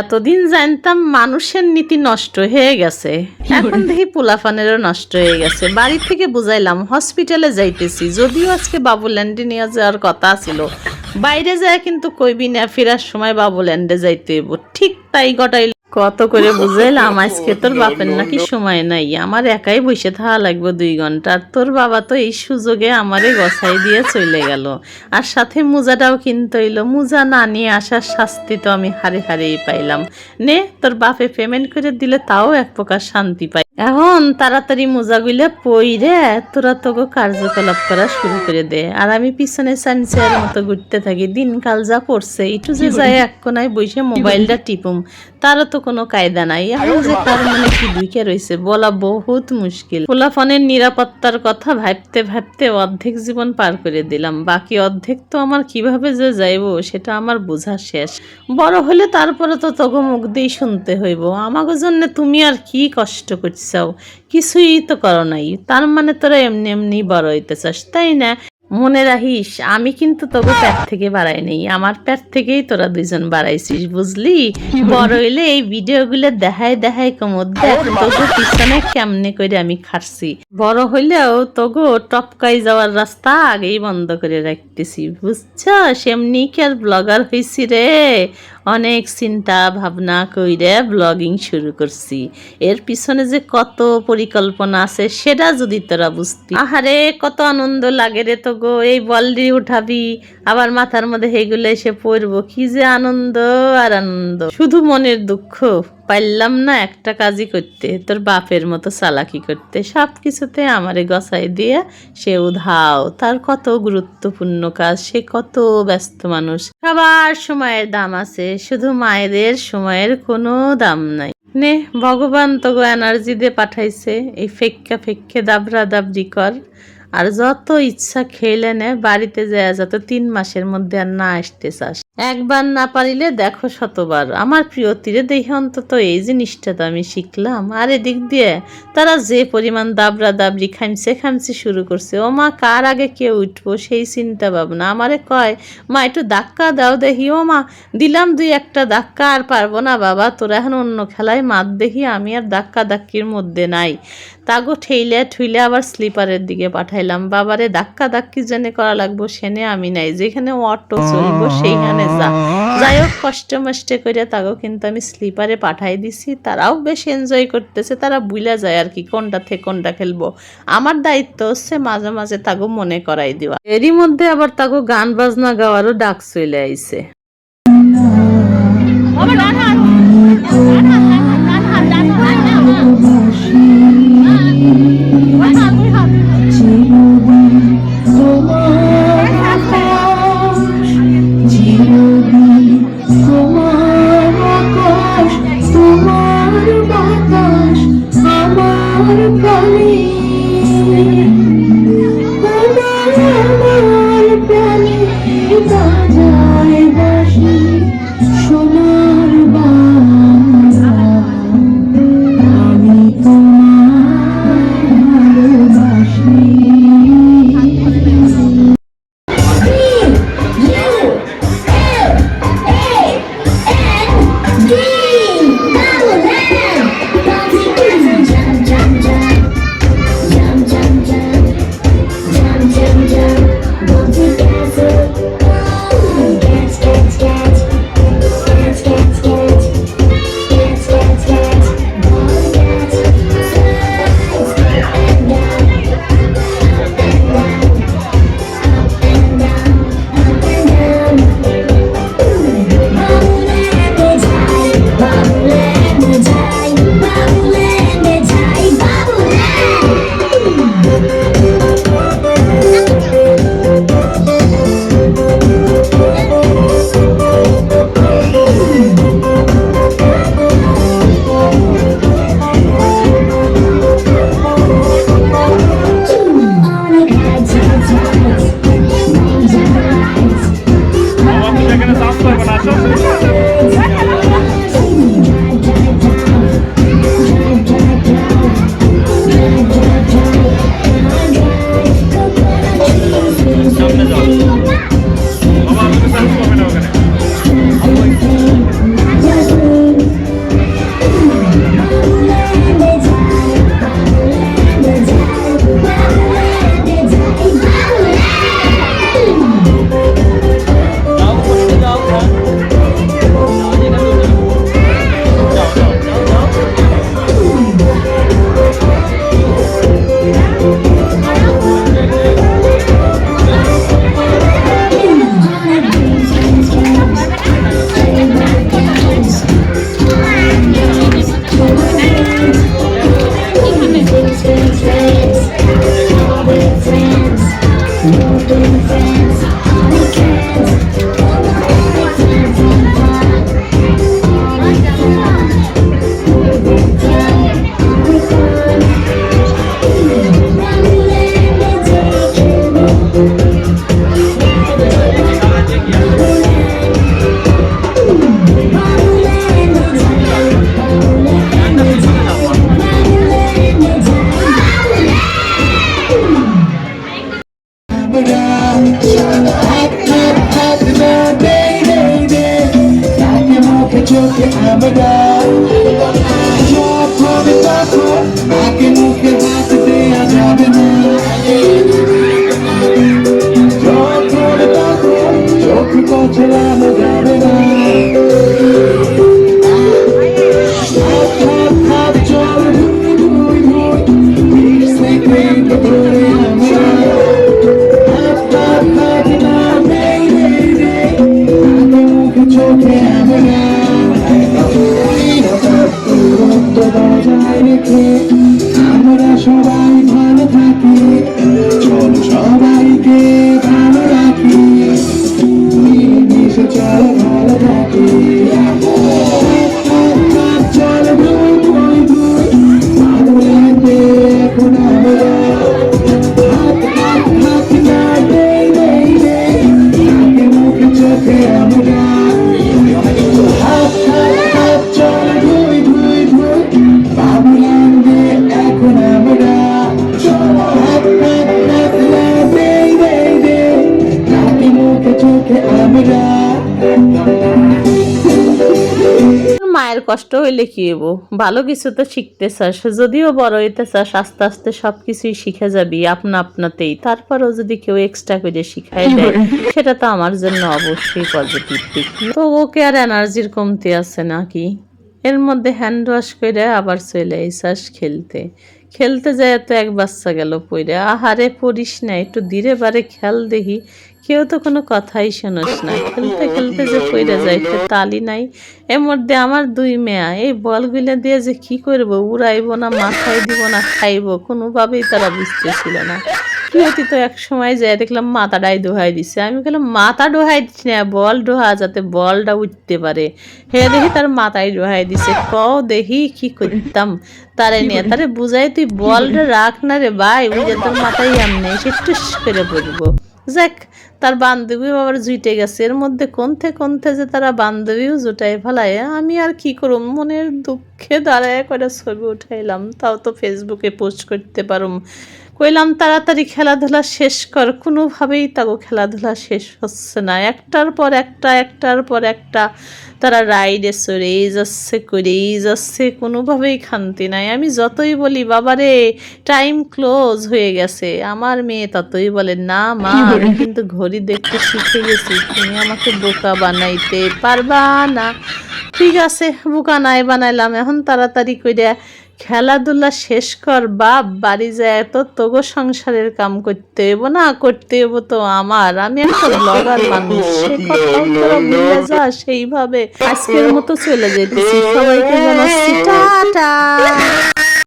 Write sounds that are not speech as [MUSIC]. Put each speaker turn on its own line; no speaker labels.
এতদিন জানতাম মানুষের নীতি নষ্ট হয়ে গেছে। এখন দেখি পোলাফানেরও নষ্ট হয়ে গেছে। বাড়ি থেকে বুঝাইলাম হসপিটালে যাইতেছি। যদিও আজকে বাবুল্যান্ডে নিয়ে যাওয়ার কথা ছিল। বাইরে যায় কিন্তু কইবি না ফেরার সময় বাবুল্যান্ডে যাইতে হইব। ঠিক তাই গটাইল কত করে বুঝাইলাম [LAUGHS] আজকে তোর বাপের নাকি সময় নাই। আমার একাই বসে থাকা লাগবে দুই ঘণ্টা। তোর বাবা তো এই সুযোগে আমারে গছাই দিয়ে চলে গেল। আর সাথে মোজাটাও কিনতে হইল। মোজা না নিয়ে আসার শাস্তি তো আমি হারে হারেই পাইলাম। নে তোর বাপে পেমেন্ট করে দিলে তাও এক প্রকার শান্তি পাই। এখন তাড়াতাড়ি মোজাগুলো পইরে তোরা তোকে কার্যকলাপ করা শুরু করে দে। আর আমি পিছনে সানসের মতো ঘুরতে থাকি দিনকাল যা পড়ছে একটু যে যায় এক কোনায় বসে মোবাইলটা টিপুম তারও তো কোনো কায়দা নাই। এখন যে কার মানে কি ঢুকে রয়েছে বলা বহুত মুশকিল। পোলাফোনের নিরাপত্তার কথা ভাবতে ভাবতে অর্ধেক জীবন পার করে দিলাম বাকি অর্ধেক তো আমার কীভাবে যে যাইবো সেটা আমার বোঝা শেষ। বড় হলে তারপরে তো তোকে মুখ দিয়ে শুনতে হইব। আমাকে জন্য তুমি আর কি কষ্ট করছাও কিছুই তো করো নাই। তার মানে তোরা এমনি এমনি বড় হইতে চাস তাই না? মনে রাখিস, আমি কিন্তু তোকে পেট থেকে বাড়াই নেই। আমার পেট থেকেই তোরা দুইজন বাড়াইছিস, বুঝলি? বড় হইলে এই ভিডিওগুলো দেখাই দেখাই কমর দেখ তোকে পিছনে কেমনে করে আমি খাটছি। বড় হইলেও তোগো টপকাই যাওয়ার রাস্তা আগেই বন্ধ করে রাখতেছি বুঝছ সেমনি কি আর ব্লগার হয়েছি রে? অনেক চিন্তা ভাবনা কইরে ব্লগিং শুরু করছি। এর পিছনে যে কত পরিকল্পনা আছে, সেটা যদি তোরা বুঝতি। আহারে, কত আনন্দ লাগে রে তো গো, এই বলডি উঠাবি, আবার মাথার মধ্যে হেগুলো এসে পড়ব, কি যে আনন্দ আর আনন্দ। শুধু মনের দুঃখ। পারলাম না একটা কাজই করতে, তোর বাপের মতো চালাকি করতে। সব কিছুতে আমারে গসাই দিয়ে সে উধাও। তার কত গুরুত্বপূর্ণ কাজ, সে কত ব্যস্ত মানুষ। সবার সময়ের দাম আছে, শুধু মায়েদের সময়ের কোনো দাম নাই। নে, ভগবান তোগো এনার্জি দিয়ে পাঠাইছে, এই ফেক্কা ফেক্কে দাবরা দাবরি কর। আর যত ইচ্ছা খেলে নে, বাড়িতে যায় যত তিন মাসের মধ্যে আর না আসতে চাস। একবার না পারিলে দেখো শতবার। আমার প্রিয় তীরে দেখে অন্তত এই জিনিসটা তো আমি শিখলাম। আর এদিক দিয়ে তারা যে পরিমাণ দাবরা দাবরি খামছে খামছে শুরু করছে। ও মা, কার আগে কে উঠবো সেই চিন্তা ভাবনা? আমারে কয়, মা, একটু ধাক্কা দাও দেখি ও মা, দিলাম দুই একটা ধাক্কা, আর পারব না বাবা। তোরা এখন অন্য খেলায় মাত দেখি আমি আর ধাক্কা ধাক্কির মধ্যে নাই। তাগো ঠেইলে ঠুইলে আবার স্লিপারের দিকে পাঠাইলাম। বাবারে, ধাক্কা ধাক্কি জেনে করা লাগবো, সেনে আমি নাই। যেখানে অটো চলবো, সেইখানে যা যাই হোক কষ্ট মষ্টে করে তাগো কিন্তু আমি স্লিপারে পাঠাই দিছি তারাও বেশ এনজয় করতেছে তারা বুইলা যায় আর কি কোনটা থেকে কোনটা খেলব আমার দায়িত্ব হচ্ছে মাঝে মাঝে তাগো মনে করাই দেওয়া এরই মধ্যে আবার তাগো গান বাজনা গাওয়ারও ডাক চলে আইছে together. কষ্ট হইলে কি হইব? ভালো কিছু তো শিখতে চাস যদিও বড় হইতে চাস আস্তে আস্তে সবকিছুই শিখে যাবি আপনা আপনাতেই। তারপরেও যদি কেউ এক্সট্রা করে শিখাই দেয় সেটা তো আমার জন্য অবশ্যই পজিটিভ দিক। তো ওকে আর এনার্জির কমতি আছে নাকি? এর মধ্যে হ্যান্ড ওয়াশ করে আবার চলে আইসাস খেলতে। খেলতে যায় তো এক বাচ্চা গেল পইরে। আহারে পড়িস না একটু ধীরে বারে খেল দেখি কেউ তো কোনো কথাই শোনস না। খেলতে খেলতে যে পইরে যায় তালি নাই। এর মধ্যে আমার দুই মেয়া, এই বলগুলো দিয়ে যে কি করব, উড়াইবো না, মাথায় দিব না, খাইবো, কোনোভাবেই তারা বুঝতেছিল না। প্রিয়তি তো এক সময় যায়, দেখলাম মাথাটাই ডোহাই দিছে। আমি বললাম, মাথা ডোহাই দিচ্ছি না, বল ডোহা যাতে বলটা উঠতে পারে। হে দেখি তার মাথায় ডোহাই দিছে। ক দেখি কি করতাম তারে নিয়ে। তারে বুঝাই তুই বলটা রাখ না রে ভাই, ওই যে তোর মাথায় এমনি সে টুস করে পড়ব যাক, তার বান্ধবীও আবার জুইটে গেছে। এর মধ্যে কোনথে কোনথে যে তারা বান্ধবীও জুটাই ফেলায়, আমি আর কি করুম? মনের দুঃখে দাঁড়ায় করে ছবি উঠাইলাম, তাও তো ফেসবুকে পোস্ট করতে পারুম। কইলাম, তাড়াতাড়ি খেলাধুলা শেষ কর। কোনোভাবেই তাকে খেলাধুলা শেষ হচ্ছে না। একটার পর একটা, একটার পর একটা। তারা রাইডে চড়েই যাচ্ছে করেই যাচ্ছে কোনোভাবেই খান্তি নাই। আমি যতই বলি বাবারে টাইম ক্লোজ হয়ে গেছে। আমার মেয়ে ততই বলে না মা আমি কিন্তু ঘড়ি দেখতে শিখে গেছি তুমি আমাকে বোকা বানাইতে পারবা না। ঠিক আছে বোকা নাই বানাইলাম এখন তাড়াতাড়ি করে খেলাধুলা শেষ কর বাপ বাড়ি যায় তো তোগো সংসারের কাম করতে হইব না করতে হইব তো আমার। আমি একটা ব্লগার মানুষ [LAUGHS] সে কথাও তোরা ভুলে যা সেইভাবে। আজকের মতো চলে যেতেছি সবাইকে জানাচ্ছি টাটা।